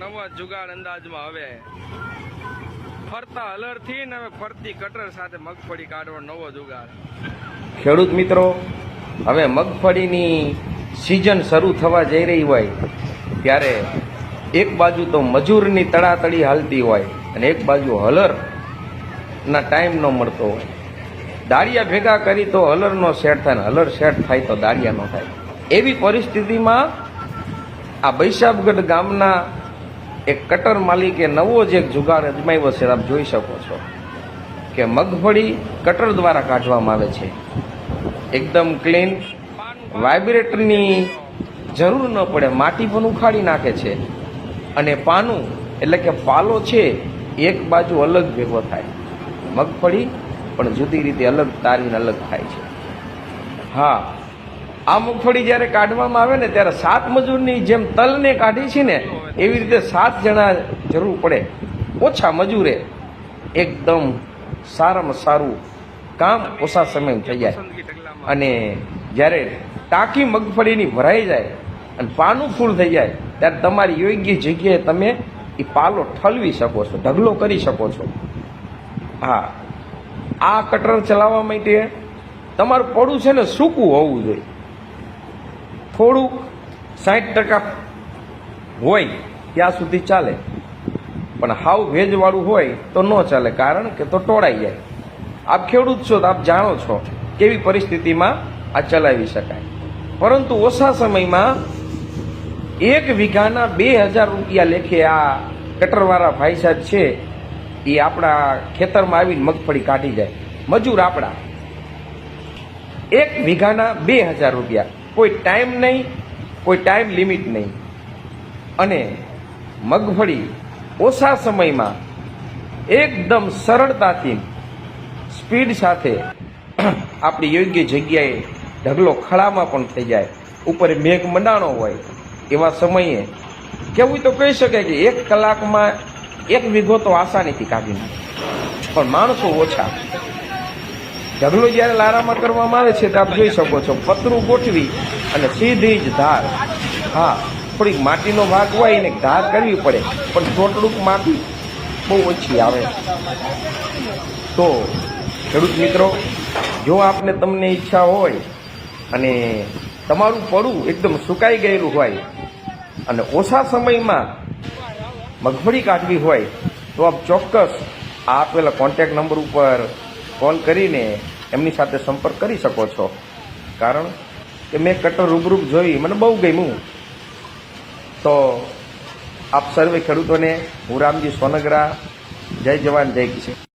નવો જુગાડ અંદાજમાં હવે ફરતા હલરથી ને હવે ફરતી કટર સાથે મગફળી કાઢવાનો નવો જુગાડ. ખેડૂત મિત્રો, હવે મગફળીની સિઝન શરૂ થવા જઈ રહી હોય, ત્યારે એક બાજુ તો મજૂરની તડાતડી હાલતી હોય અને એક બાજુ હલરના ટાઈમ ન મળતો હોય. દાળિયા ભેગા કરી તો હલરનો સેટ થાય હલર સેટ થાય તો દાળિયા ન થાય. એવી પરિસ્થિતિમાં આ બૈશાબગઢ ગામના એક કટર માલિકે નવો જ એક જુગાડ અજમાવ્યો છે, આપ જોઈ શકો છો કે મગફળી કટર દ્વારા કાઢવામાં આવે છે. એકદમ ક્લીન વાઇબ્રેટરની જરૂર ન પડે, માટી પણ ઉખાડી નાખે છે. અને પાનું, એટલે કે પાલો છે, એક બાજુ અલગ ભેગો થાય. મગફળી પણ જુદી રીતે અલગ તારીને અલગ થાય છે. હા, આ મગફળી જ્યારે કાઢવામાં આવે ને, ત્યારે સાત મજૂરની જેમ તલને કાઢી છે ને એવી રીતે સાત જણા જરૂર પડે. ઓછા મજૂરે એકદમ સારામાં સારું કામ ઓછા સમયમાં થઈ જાય. અને જ્યારે ટાંકી મગફળીની ભરાઈ જાય અને પાનું ફૂલ થઈ જાય, ત્યારે તમારી યોગ્ય જગ્યાએ તમે એ પાલો ઠલવી શકો છો, ઢગલો કરી શકો છો. હા, આ કટર ચલાવવા માટે તમારું પડું છે ને સૂકું હોવું જોઈએ. થોડુંક સાઠ ટકા હોય ત્યાં સુધી ચાલે. પણ હાવ ભેજવાળું હોય તો ન ચાલે, કારણ કે તો ટોળાઈ જાય. આપ ખેડૂત છો તો આપ જાણો છો કેવી પરિસ્થિતિમાં આ ચલાવી શકાય. પરંતુ ઓછા સમયમાં એક વીઘાના બે હજાર રૂપિયા લેખે આ કટરવાળા ભાઈ સાહેબ છે, એ આપણા ખેતરમાં આવીને મગફળી કાઢી જાય. મજૂર આપણા. એક વીઘાના બે હજાર રૂપિયા. કોઈ ટાઈમ નહીં, કોઈ ટાઈમ લિમિટ નહીં. અને મગફળી ઓછા સમયમાં એકદમ સરળતાથી સ્પીડ સાથે આપણી યોગ્ય જગ્યાએ ઢગલો ખળામાં પણ થઈ જાય. ઉપર મેઘ મંડાણો હોય, એવા સમયે કેવું તો કહી શકાય કે એક કલાકમાં એક વીઘો તો આસાનીથી કાઢી નાખે. પણ માણસો ઓછા. ઢગલો જ્યારે લારામાં કરવામાં આવે છે, તો આપ જોઈ શકો છો, પતરું ગોઠવી અને સીધી જ ધાર. હા થોડીક માટીનો ભાગ હોય એને ઘા કરવી પડે, પણ થોડુંક માટી બહુ ઓછી આવે. તો ખેડૂત મિત્રો, જો આપને તમને ઈચ્છા હોય અને તમારું પડું એકદમ સુકાઈ ગયેલું હોય અને ઓછા સમયમાં મગફળી કાઢવી હોય, તો આપ ચોક્કસ આ આપેલા કોન્ટેક નંબર ઉપર કોલ કરીને એમની સાથે સંપર્ક કરી શકો છો. કારણ કે મેં કટર રૂબરૂપ જોઈ, મને બહુ ગમ્યું. તો આપ સર્વે ખેડૂતોને હું રામજી સોનગરા જય જવાન જય કિશન